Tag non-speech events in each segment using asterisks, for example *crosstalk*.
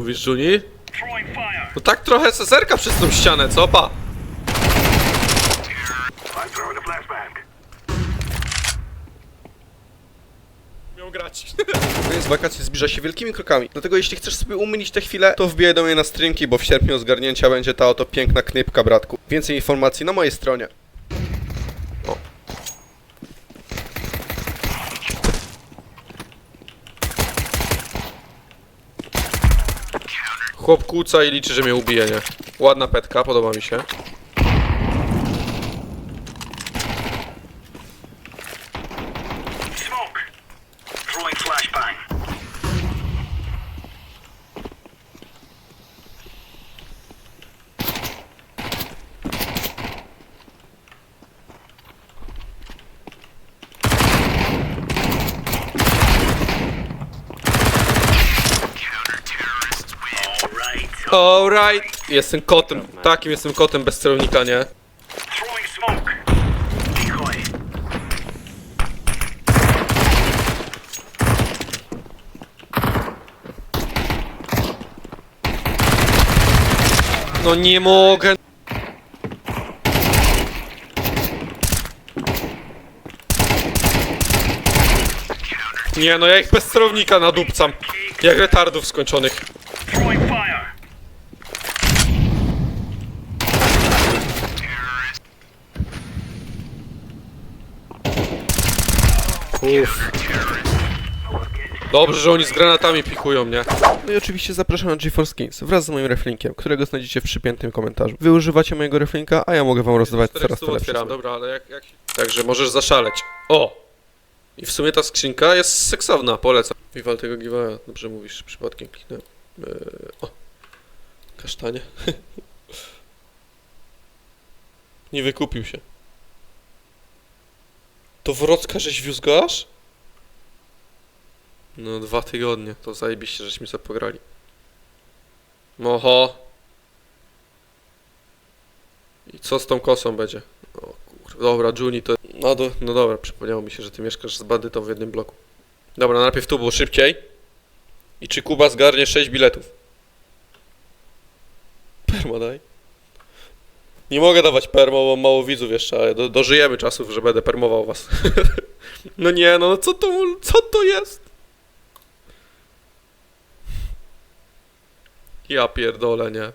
mówisz, Juni? No tak trochę seserka przez tą ścianę, co pa? Miał grać. Koniec wakacji zbliża się wielkimi krokami. Dlatego jeśli chcesz sobie umylić te chwile, to wbijaj do mnie na streamki, bo w sierpniu zgarnięcia będzie ta oto piękna knypka, bratku. Więcej informacji na mojej stronie. O. Chłop kłóca i liczy, że mnie ubije, nie? Ładna petka, podoba mi się. Smoke. Throwing flashbang. Alright. Jestem kotem. Takim jestem kotem bez celownika, nie? No nie mogę. Nie no, ja ich bez celownika nadupcam. Jak retardów skończonych. Throwing fire. Uff. Dobrze, że oni z granatami pikują, nie? No i oczywiście zapraszam na GeForce Kings wraz z moim reflinkiem, którego znajdziecie w przypiętym komentarzu. Wy używacie mojego reflinka, a ja mogę wam rozdawać coraz to lepsze. otwieram, dobra, ale jak, jak... Także możesz zaszaleć. O! I w sumie ta skrzynka jest seksowna, polecam. Wiwal tego giveawaya, dobrze mówisz, przypadkiem kliknę. Eee, o! Kasztanie. *laughs* Nie wykupił się. To Wrocka żeś wiózł? No dwa tygodnie, to zajebiście, żeśmy sobie pograli. Moho. I co z tą kosą będzie? O kurwa, dobra, Juni to... No, do, no dobra, przypomniało mi się, że ty mieszkasz z bandytą w jednym bloku. Dobra, najpierw tu było szybciej. I czy Kuba zgarnie 6 biletów? Perma daj. Nie mogę dawać permo, bo mało widzów jeszcze, ale do, dożyjemy czasów, że będę permował was. *laughs* no nie, no co to, co to jest? Ja pierdolę, nie.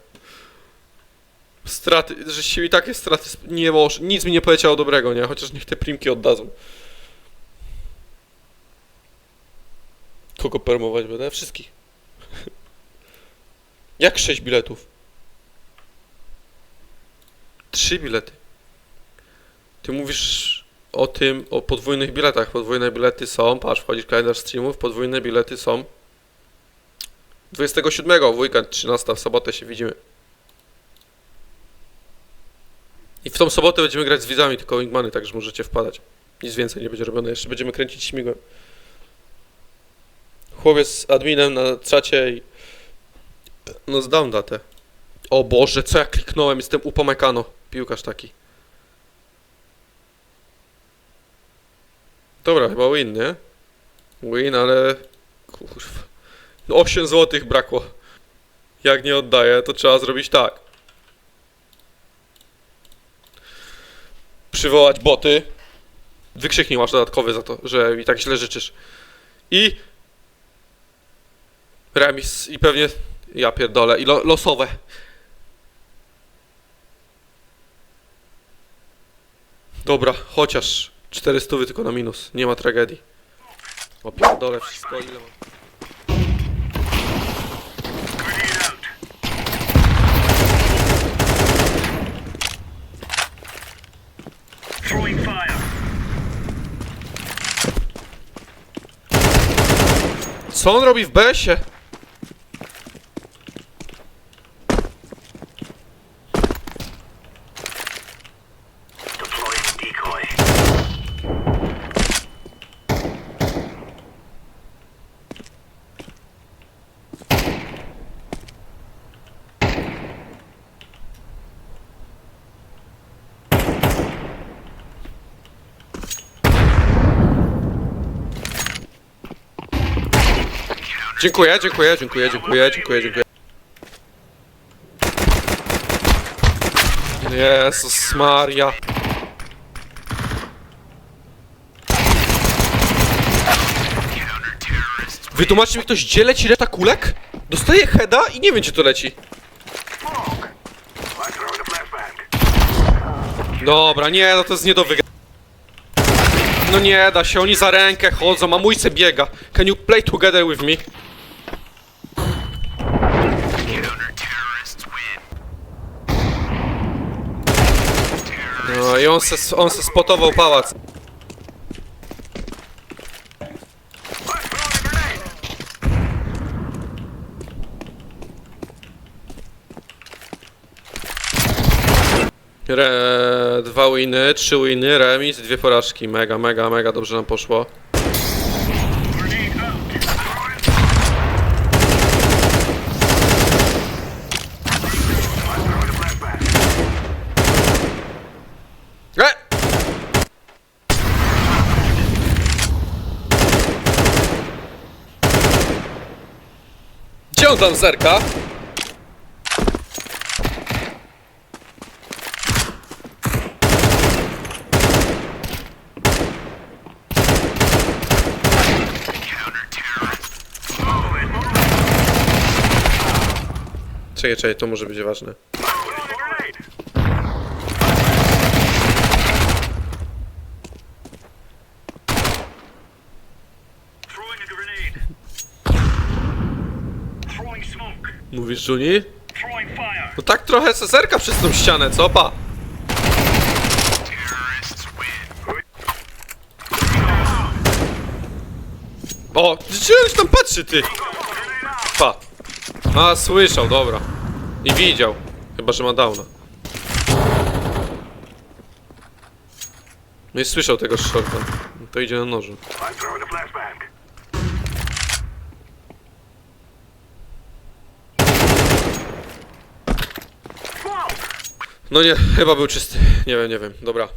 Straty, że się i takie straty, nie może, nic mi nie powiedziało dobrego, nie? Chociaż niech te primki oddadzą. Kogo permować będę? Wszystkich. *laughs* Jak sześć biletów? Trzy bilety. Ty mówisz o tym, o podwójnych biletach. Podwójne bilety są, patrz, wchodzisz w kalendarz streamów, podwójne bilety są 27 w weekend, 13 w sobotę się widzimy. I w tą sobotę będziemy grać z widzami, tylko wingmany, także możecie wpadać. Nic więcej nie będzie robione, jeszcze będziemy kręcić śmigłem. Chłopiec z adminem na czacie i... No zdam datę. O Boże, co ja kliknąłem, jestem upomykano. Piłkarz taki. Dobra, chyba win, nie? Win, ale... Kurwa. 8 zł brakło. Jak nie oddaję, to trzeba zrobić tak. Przywołać boty. Wykrzyknij masz dodatkowy za to, że mi tak źle życzysz. I... Remis. I pewnie... Ja pierdolę. I lo losowe. Dobra, chociaż 400 tylko na minus. Nie ma tragedii. O pierdolę wszystko, ile mam. Co on robi w BS-ie? Dziękuję, dziękuję, dziękuję, dziękuję, dziękuję, dziękuję. Jezus Maria. Wytłumaczcie mi ktoś, gdzie leci reta kulek? Dostaję heada i nie wiem, gdzie to leci. Dobra, nie, no to jest nie do wygrania. No nie da się, oni za rękę chodzą, a mój se biega. Can you play together with me? No i on se, on se spotował pałac. Re, dwa winy, trzy winy, remis, dwie porażki. Mega, mega, mega dobrze nam poszło. Tam zerka? Czekaj, czekaj, to może być ważne. Throwing a grenade. Throwing a grenade. Throwing smoke. Mówisz, Juni? No tak trochę se zerka przez tą ścianę, co pa? O, on tam patrzy, ty? Pa. A, słyszał, dobra. I widział. Chyba, że ma downa. No i słyszał tego shorta. To idzie na nożu. I'm throwing a flashbang. Smoke. No nie, chyba był czysty. Nie wiem, nie wiem. Dobra.